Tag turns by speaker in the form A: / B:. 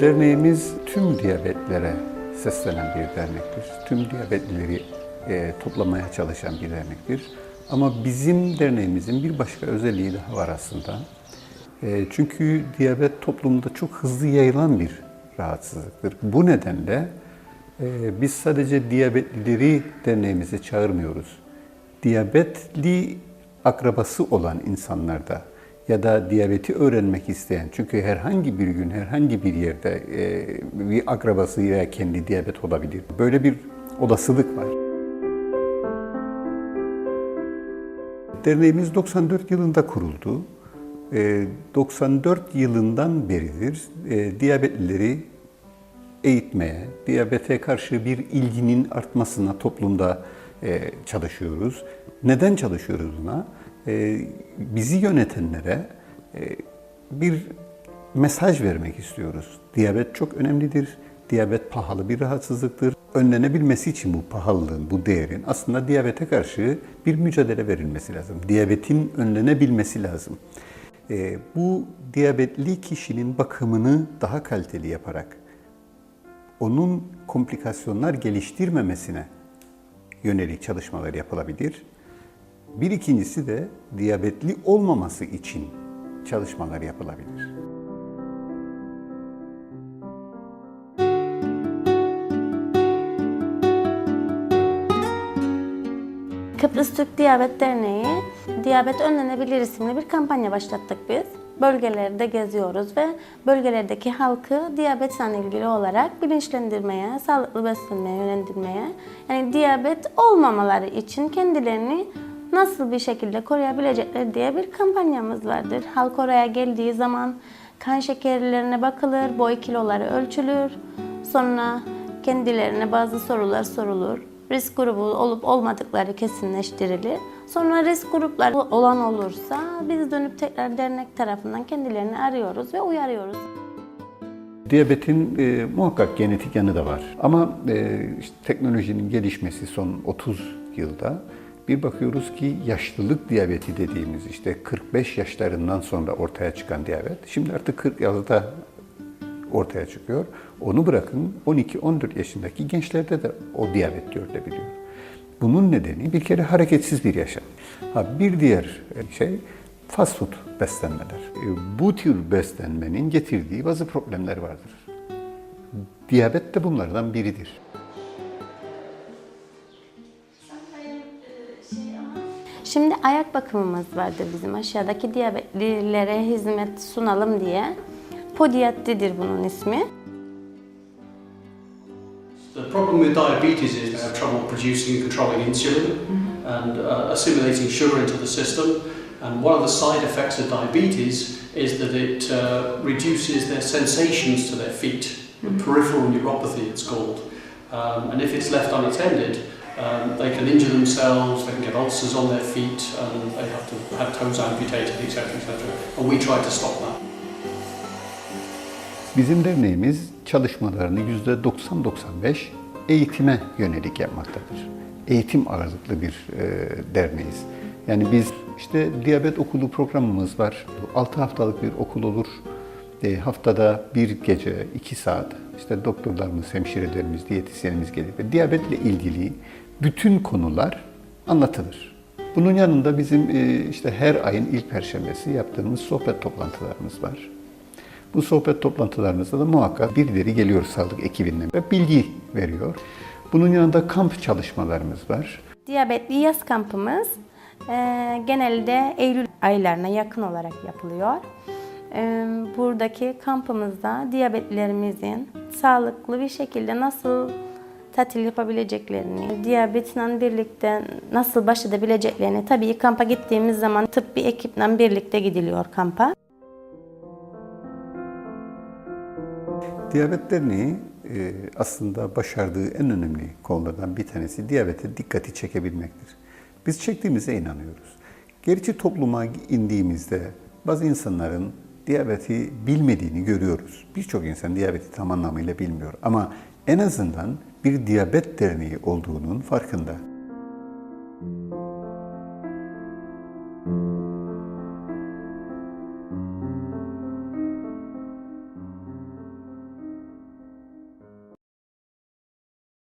A: Derneğimiz tüm diyabetlere seslenen bir dernektir. Tüm diyabetlileri e, toplamaya çalışan bir dernektir. Ama bizim derneğimizin bir başka özelliği daha var aslında. E, çünkü diyabet toplumda çok hızlı yayılan bir rahatsızlıktır. Bu nedenle e, biz sadece diyabetlileri derneğimize çağırmıyoruz. Diyabetli akrabası olan insanlarda ya da diyabeti öğrenmek isteyen, çünkü herhangi bir gün, herhangi bir yerde e, bir akrabası veya kendi diyabet olabilir. Böyle bir olasılık var. Derneğimiz 94 yılında kuruldu. E, 94 yılından beridir e, diyabetlileri eğitmeye, diyabete karşı bir ilginin artmasına toplumda e, çalışıyoruz. Neden çalışıyoruz buna? E, bizi yönetenlere e, bir mesaj vermek istiyoruz. Diyabet çok önemlidir. Diyabet pahalı bir rahatsızlıktır. Önlenebilmesi için bu pahalılığın, bu değerin aslında diyabete karşı bir mücadele verilmesi lazım. Diyabetin önlenebilmesi lazım. E, bu diyabetli kişinin bakımını daha kaliteli yaparak, onun komplikasyonlar geliştirmemesine yönelik çalışmalar yapılabilir. Bir ikincisi de diyabetli olmaması için çalışmalar yapılabilir.
B: Kıbrıs Türk Diyabet Derneği Diyabet Önlenebilir isimli bir kampanya başlattık biz. Bölgelerde geziyoruz ve bölgelerdeki halkı diyabetle ilgili olarak bilinçlendirmeye, sağlıklı beslenmeye yönlendirmeye, yani diyabet olmamaları için kendilerini nasıl bir şekilde koruyabilecekler diye bir kampanyamız vardır. Halk oraya geldiği zaman kan şekerlerine bakılır, boy kiloları ölçülür. Sonra kendilerine bazı sorular sorulur. Risk grubu olup olmadıkları kesinleştirilir. Sonra risk gruplar olan olursa biz dönüp tekrar dernek tarafından kendilerini arıyoruz ve uyarıyoruz.
A: Diyabetin e, muhakkak genetik yanı da var. Ama e, işte teknolojinin gelişmesi son 30 yılda bir bakıyoruz ki yaşlılık diyabeti dediğimiz işte 45 yaşlarından sonra ortaya çıkan diyabet şimdi artık 40 yazda ortaya çıkıyor. Onu bırakın 12-14 yaşındaki gençlerde de o diyabet görülebiliyor. Bunun nedeni bir kere hareketsiz bir yaşam. Ha, bir diğer şey fast food beslenmeler. E, Bu tür beslenmenin getirdiği bazı problemler vardır. Diyabet de bunlardan biridir.
B: Şimdi ayak bakımımız vardır bizim aşağıdaki diyabetlilere hizmet sunalım diye. Podiatridir bunun ismi.
C: The problem with diabetes is they have trouble producing and controlling insulin and uh, assimilating sugar into the system. And one of the side effects of diabetes is that it uh, reduces their sensations to their feet. Peripheral neuropathy, it's called. Um, and if it's left unattended, um, they can injure themselves, they can get ulcers on their feet, and they have to have toes amputated, etc., etc. And we try to stop that.
A: Bizim derneğimiz çalışmalarını %90-95 eğitime yönelik yapmaktadır. Eğitim ağırlıklı bir e, derneğiz. Yani biz işte diyabet okulu programımız var. 6 haftalık bir okul olur. E, haftada bir gece, iki saat işte doktorlarımız, hemşirelerimiz, diyetisyenimiz gelir ve diyabetle ilgili bütün konular anlatılır. Bunun yanında bizim e, işte her ayın ilk perşembesi yaptığımız sohbet toplantılarımız var. Bu sohbet toplantılarımızda da muhakkak birileri geliyor sağlık ekibinden ve bilgi veriyor. Bunun yanında kamp çalışmalarımız var.
B: Diyabetli yaz kampımız e, genelde Eylül aylarına yakın olarak yapılıyor. E, buradaki kampımızda diyabetlilerimizin sağlıklı bir şekilde nasıl tatil yapabileceklerini, diyabetle birlikte nasıl baş edebileceklerini, tabii kampa gittiğimiz zaman tıbbi ekiple birlikte gidiliyor kampa.
A: Diyabet Derneği e, aslında başardığı en önemli konulardan bir tanesi diyabete dikkati çekebilmektir. Biz çektiğimize inanıyoruz. Gerçi topluma indiğimizde bazı insanların diyabeti bilmediğini görüyoruz. Birçok insan diyabeti tam anlamıyla bilmiyor ama en azından bir diyabet derneği olduğunun farkında.